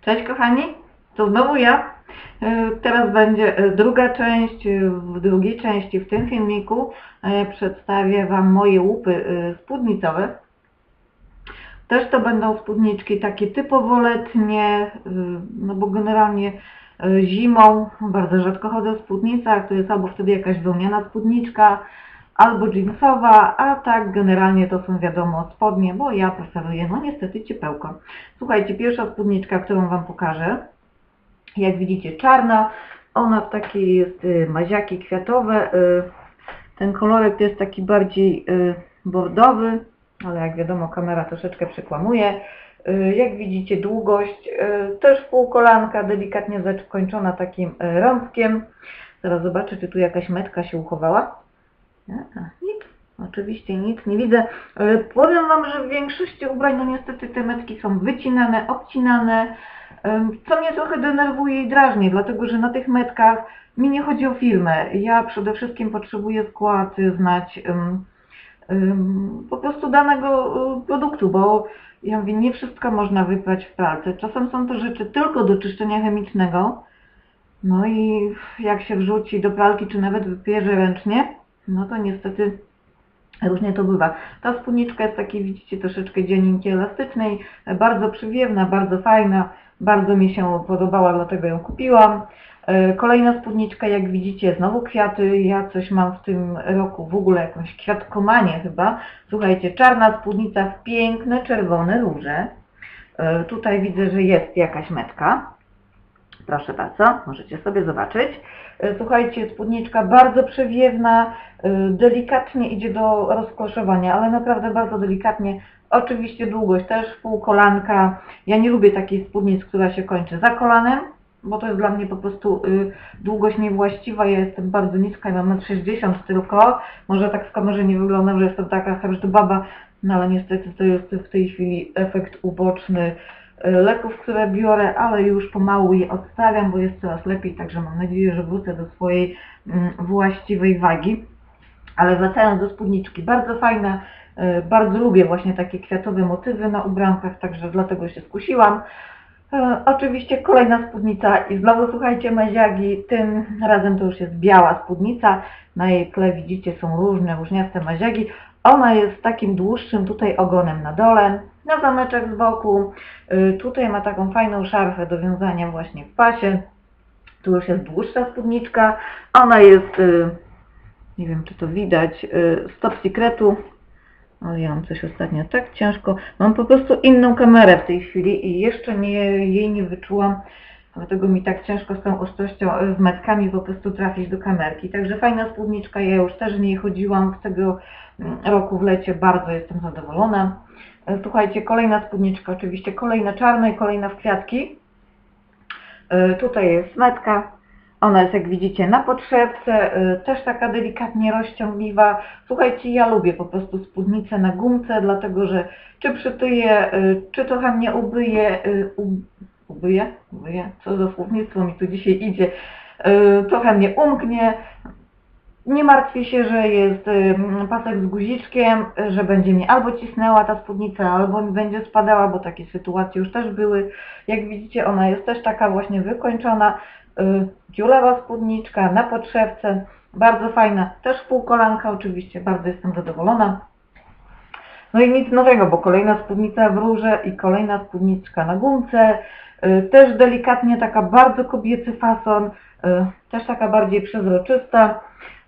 Cześć kochani, to znowu ja. E, Teraz będzie e, druga część. E, W drugiej części w tym filmiku przedstawię Wam moje łupy spódnicowe. Też to będą spódniczki takie typowo letnie, no bo generalnie zimą bardzo rzadko chodzę w spódnicach, to jest albo wtedy jakaś wełniana spódniczka, albo jeansowa, a tak generalnie to są wiadomo spodnie, bo ja preferuję no niestety ciepełko. Słuchajcie, pierwsza spódniczka, którą Wam pokażę, jak widzicie czarna, ona w takiej jest y, maziaki kwiatowe, y, ten kolorek jest taki bardziej y, bordowy, ale jak wiadomo kamera troszeczkę przekłamuje. Y, Jak widzicie długość y, też półkolanka, delikatnie zakończona takim y, rąbkiem. Zaraz zobaczę, czy tu jakaś metka się uchowała. Nic, oczywiście nic nie widzę. E, Powiem Wam, że w większości ubrań, no niestety te metki są wycinane, obcinane, co mnie trochę denerwuje i drażni, dlatego że na tych metkach mi nie chodzi o filmę. Ja przede wszystkim potrzebuję skład znać em, em, po prostu danego y, produktu, bo ja mówię, nie wszystko można wyprać w pralce. Czasem są to rzeczy tylko do czyszczenia chemicznego, no i jak się wrzuci do pralki, czy nawet wypierze ręcznie, no to niestety różnie to bywa. Ta spódniczka jest takiej, widzicie, troszeczkę dzianinki elastycznej, bardzo przywiewna, bardzo fajna, bardzo mi się podobała, dlatego ją kupiłam. E, Kolejna spódniczka, jak widzicie, znowu kwiaty. Ja coś mam w tym roku, w ogóle jakąś kwiatkomanię chyba. Słuchajcie, czarna spódnica w piękne, czerwone róże. E, Tutaj widzę, że jest jakaś metka. Proszę bardzo, możecie sobie zobaczyć. E, Słuchajcie, spódniczka bardzo przewiewna, e, delikatnie idzie do rozkoszowania, ale naprawdę bardzo delikatnie. Oczywiście długość też pół kolanka. Ja nie lubię takiej spódnic, która się kończy za kolanem, bo to jest dla mnie po prostu y, długość niewłaściwa. Ja jestem bardzo niska, ja mam 1,60 tylko. Może tak w nie wyglądam, że jestem taka że to baba, no ale niestety to jest w tej chwili efekt uboczny leków, które biorę, ale już pomału je odstawiam, bo jest coraz lepiej, także mam nadzieję, że wrócę do swojej mm, właściwej wagi. Ale wracając do spódniczki, bardzo fajna, y, bardzo lubię właśnie takie kwiatowe motywy na ubrankach, także dlatego się skusiłam. E, Oczywiście kolejna spódnica i znowu słuchajcie maziagi, tym razem to już jest biała spódnica, na jej tle widzicie są różne, różniaste maziagi. Ona jest takim dłuższym tutaj ogonem na dole, na zameczek z boku. Y, Tutaj ma taką fajną szarfę do wiązania właśnie w pasie. Tu już jest dłuższa spódniczka. Ona jest, y, nie wiem czy to widać, y, Stop Secretu. O, ja mam coś ostatnio tak ciężko. Mam po prostu inną kamerę w tej chwili i jeszcze nie, jej nie wyczułam. Dlatego mi tak ciężko z tą ostrością, y, z metkami po prostu trafić do kamerki. Także fajna spódniczka, ja już też w niej chodziłam w tego mm, roku w lecie, bardzo jestem zadowolona. E, Słuchajcie, kolejna spódniczka, oczywiście kolejna czarna i kolejna w kwiatki. E, Tutaj jest metka, ona jest jak widzicie na podszewce, e, też taka delikatnie rozciągliwa. Słuchajcie, ja lubię po prostu spódnicę na gumce, dlatego że czy przytyje, e, czy trochę mnie ubyje, e, ubyje, ubyje, co za słownictwo mi tu dzisiaj idzie, e, trochę mnie umknie. Nie martwię się, że jest ym, pasek z guziczkiem, że będzie mi albo cisnęła ta spódnica, albo mi będzie spadała, bo takie sytuacje już też były. Jak widzicie, ona jest też taka właśnie wykończona, y, dziurawa spódniczka na podszewce, bardzo fajna, też półkolanka oczywiście, bardzo jestem zadowolona. No i nic nowego, bo kolejna spódnica w róże i kolejna spódniczka na gumce, też delikatnie taka bardzo kobiecy fason, y, też taka bardziej przezroczysta.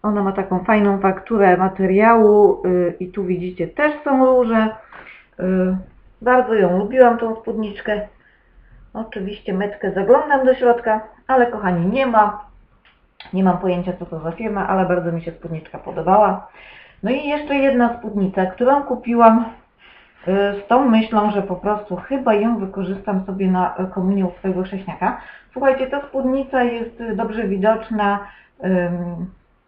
Ona ma taką fajną fakturę materiału y, i tu widzicie też są róże. Y, Bardzo ją lubiłam, tą spódniczkę. Oczywiście metkę zaglądam do środka, ale kochani nie ma. Nie mam pojęcia co to za firma, ale bardzo mi się spódniczka podobała. No i jeszcze jedna spódnica, którą kupiłam y, z tą myślą, że po prostu chyba ją wykorzystam sobie na y, komunię u swojego chrześniaka. Słuchajcie, ta spódnica jest y, dobrze widoczna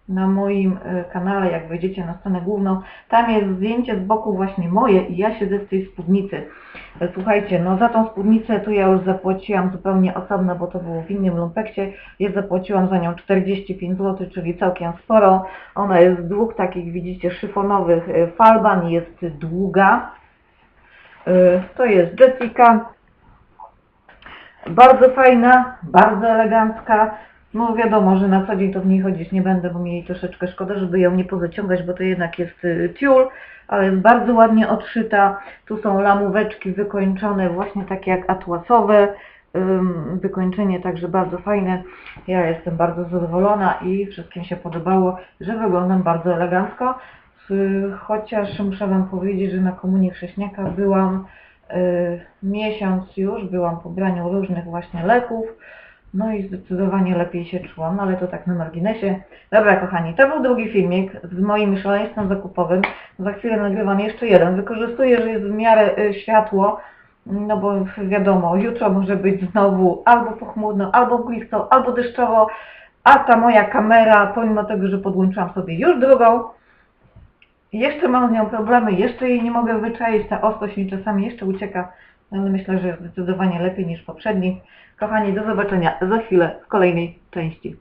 na moim y, kanale, jak wejdziecie na stronę główną. Tam jest zdjęcie z boku właśnie moje i ja siedzę w tej spódnicy. Y, Słuchajcie, no za tą spódnicę tu ja już zapłaciłam zupełnie osobno, bo to było w innym lumpekcie. Ja zapłaciłam za nią 45 zł, czyli całkiem sporo. Ona jest z dwóch takich, widzicie, szyfonowych y, falban, jest długa. Y, To jest Jessica. Bardzo fajna, bardzo elegancka. No wiadomo, że na co dzień to w niej chodzić nie będę, bo mi jej troszeczkę szkoda, żeby ją nie powyciągać, bo to jednak jest y, tiul, ale jest bardzo ładnie odszyta. Tu są lamóweczki wykończone właśnie takie jak atłasowe. Wykończenie także bardzo fajne. Ja jestem bardzo zadowolona i wszystkim się podobało, że wyglądam bardzo elegancko. Y, Chociaż muszę Wam powiedzieć, że na Komunii Chrześniaka byłam y, miesiąc już, byłam po braniu różnych właśnie leków. No i zdecydowanie lepiej się czułam, ale to tak na marginesie. Dobra kochani, to był drugi filmik z moim szaleństwem zakupowym. Za chwilę nagrywam jeszcze jeden. Wykorzystuję, że jest w miarę y, światło, no bo wiadomo, jutro może być znowu albo pochmurno, albo mglisto, albo deszczowo, a ta moja kamera, pomimo tego, że podłączyłam sobie już drugą, jeszcze mam z nią problemy, jeszcze jej nie mogę wyczaić, ta ostrość mi czasami jeszcze ucieka, no ale myślę, że zdecydowanie lepiej niż poprzedni. Kochani, do zobaczenia za chwilę w kolejnej części.